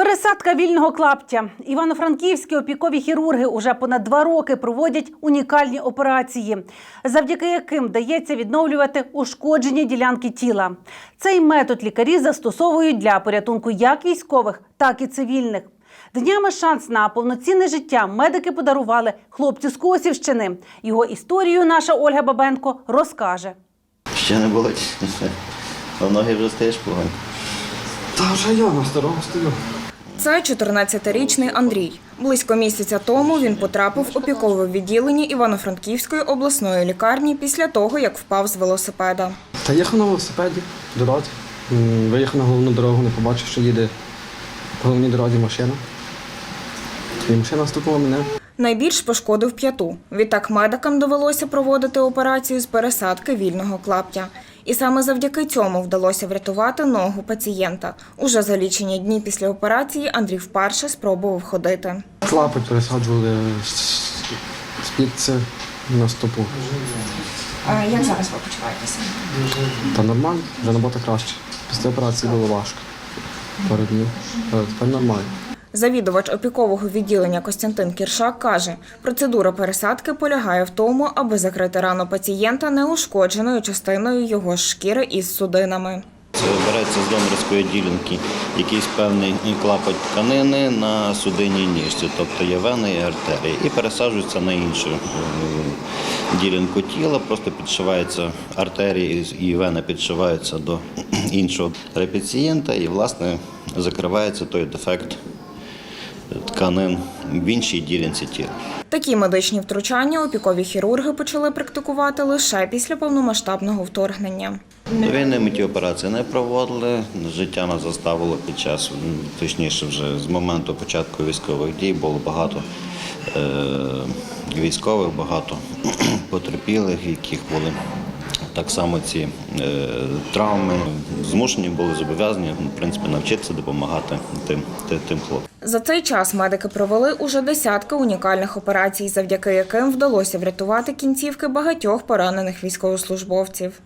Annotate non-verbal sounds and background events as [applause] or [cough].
Пересадка вільного клаптя. Івано-франківські опікові хірурги уже понад два роки проводять унікальні операції, завдяки яким вдається відновлювати ушкоджені ділянки тіла. Цей метод лікарі застосовують для порятунку як військових, так і цивільних. Днями шанс на повноцінне життя медики подарували хлопцю з Косівщини. Його історію наша Ольга Бабенко розкаже. Ще не болить. А ноги вже стаєш погано. Та вже я на старого стою. Це 14-річний Андрій. Близько місяця тому він потрапив в опікове відділення Івано-Франківської обласної лікарні після того, як впав з велосипеда. Та їхав на велосипеді, дорозі. Виїхав на головну дорогу, не побачив, що їде по головній дорозі машина. І машина стукнула мене. Найбільш пошкодив п'яту. Відтак медикам довелося проводити операцію з пересадки вільного клаптя. І саме завдяки цьому вдалося врятувати ногу пацієнта. Уже за лічені дні після операції Андрій вперше спробував ходити. Клапоть пересаджували з піци на стопу. Як зараз ви почуваєтеся? Та нормально, вже набагато краще. Після операції було важко. Пару днів. Тепер нормально. Завідувач опікового відділення Костянтин Кіршак каже, процедура пересадки полягає в тому, аби закрити рану пацієнта неушкодженою частиною його шкіри із судинами. Це береться з донорської ділянки якийсь певний клапоть тканини на судинній ніжці, тобто є вени і артерії, і пересаджується на іншу е, ділянку тіла, просто підшиваються артерії і вени підшиваються до [clears throat] іншого репацієнта і, власне, закривається той дефект тканин в іншій ділянці тіла. Такі медичні втручання опікові хірурги почали практикувати лише після повномасштабного вторгнення. Війни ті операції не проводили. Життя нас заставило під час, точніше, вже з моменту початку військових дій було багато е, військових, багато [clears throat] потерпілих, яких були так само ці е, травми. Змушені були зобов'язані в принципі навчитися допомагати тим, тим хлопцям. За цей час медики провели уже десятки унікальних операцій, завдяки яким вдалося врятувати кінцівки багатьох поранених військовослужбовців.